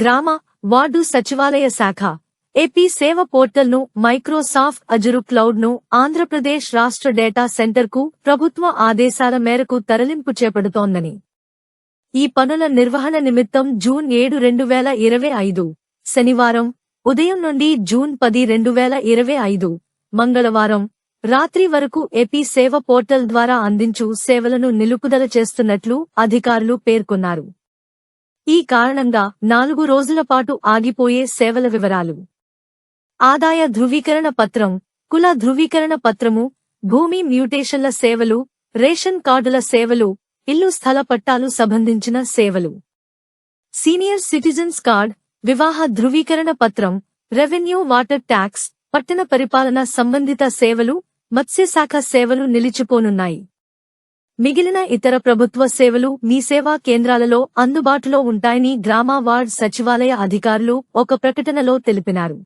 గ్రామ వార్డు సచివాలయ శాఖ. ఏపీ సేవ పోర్టల్ను మైక్రోసాఫ్ట్ అజురు క్లౌడ్ను ఆంధ్రప్రదేశ్ రాష్ట్ర డేటా సెంటర్కు ప్రభుత్వ ఆదేశాల మేరకు తరలింపు చేపడుతోందని. ఈ పనుల నిర్వహణ నిమిత్తం జూన్ ఏడు రెండు వేల ఇరవై ఐదు శనివారం ఉదయం నుండి జూన్ పది రెండు వేల ఇరవై ఐదు మంగళవారం రాత్రి వరకు ఏపీ సేవ పోర్టల్ ద్వారా అందించు సేవలను నిలుపుదల చేస్తున్నట్లు అధికారులు పేర్కొన్నారు. ఈ కారణంగా నాలుగు రోజుల పాటు ఆగిపోయే సేవల వివరాలు. ఆదాయ ధృవీకరణ పత్రం కుల ధృవీకరణ పత్రము భూమి మ్యూటేషన్ల సేవలు రేషన్ కార్డుల సేవలు ఇల్లు స్థల పట్టాలు సంబంధించిన సేవలు. సీనియర్ సిటిజన్స్ కార్డ్ వివాహ ధృవీకరణ పత్రం రెవెన్యూ వాటర్ ట్యాక్స్ పట్టణ పరిపాలన సంబంధిత సేవలు మత్స్యశాఖ సేవలు నిలిచిపోనున్నాయి. మిగిలిన ఇతర ప్రభుత్వ సేవలు మీ సేవా కేంద్రాలలో అందుబాటులో ఉంటాయని గ్రామ వార్డ్ సచివాలయ అధికారులు ఒక ప్రకటనలో తెలిపినారు.